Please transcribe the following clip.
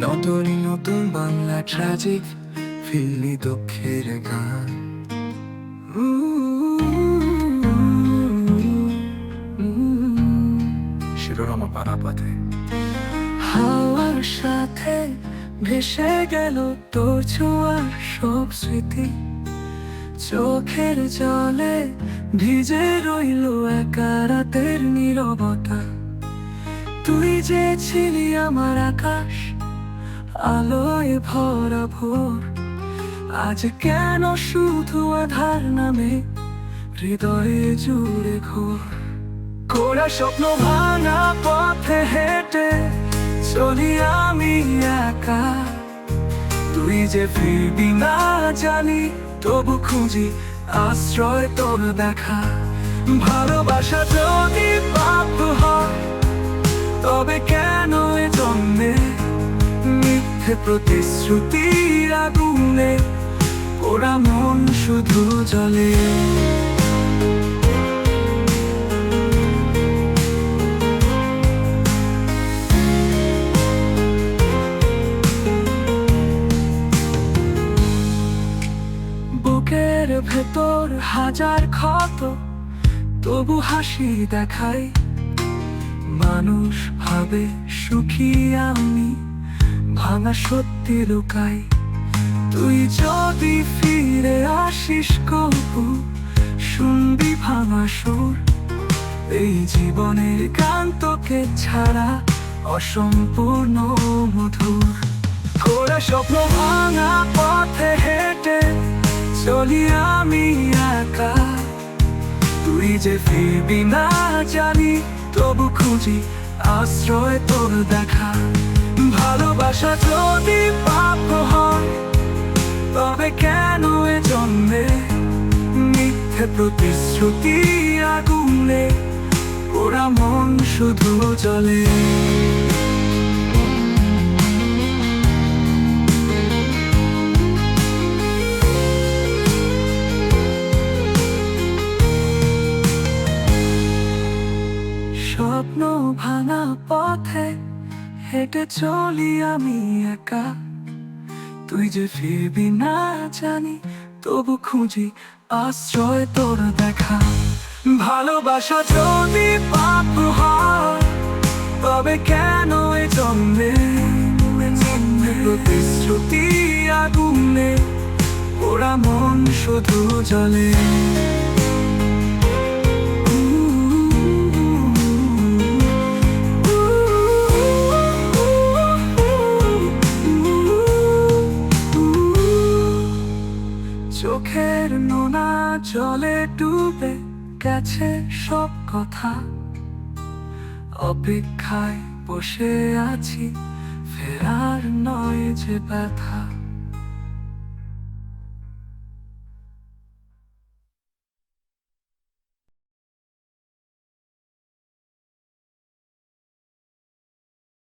নতুনই নতুন বাংলা ট্রাজিক ফিল্মি দুঃখের গান। শিরোনামা পারাপাতে। হাওয়ার সাথে ভেসে গেল তোর ছোঁয়ার সব স্মৃতি। চোখের জলে ভিজে রইল একা রাতের নীরবতা। তুই যে ছিলি আমার আকাশ আলোয় ভরা ভোর। আজ কেন শুধু আধার নামে হৃদয়ে জুড়ে ঘোর? কোরা স্বপ্ন ভাঙা পথে হেঁটে চলি আমি একা। তুই যে ফিরবি না জানি, তবু খুঁজি আশ্রয় তোর দেখা। ভালোবাসা যদি পাপ হয়, তবে কেন মিথ্যে প্রতিশ্রুতি আগুনে ওরা মন শুধু জলে। বুকের ভেতর হাজার ক্ষত, তবু হাসি দেখাই। মানুষ ভাবে সুখী আমি। ভাঙা সত্যি লুকাই। তুই যদি ফিরে আসিস কবু, শুনবি ভাঙা সুর। এই জীবনের গান তোকে ছাড়া অসম্পূর্ণ মধুর। ঘোরা স্বপ্ন ভাঙা পথে হেঁটে চলি আমি একা। তুই যে ফিরবি না জানি, তবু খুঁজি আশ্রয় তোর দেখা। ভালোবাসা যদি পাপ হয়, তবে কেন এ জন্মে মিথ্যে প্রতিশ্রুতি আগুনে? ওরা মন শুধু চলে স্বপ্ন ভাঙা পথে হেঁটে চলি আমি একা। তুই যে ফিরবি না জানি, তবু খুঁজি আশ্রয় তোর দেখা। ভালোবাসা যদি পাপ তবে কেন এ জন্মে? প্রতিশ্রুতি আগুনে ওরা মন শুধু জলে। জলে ডুবে গেছে সব কথা। অপেক্ষায় বসে আছি ফেরার নয় যে ব্যথা।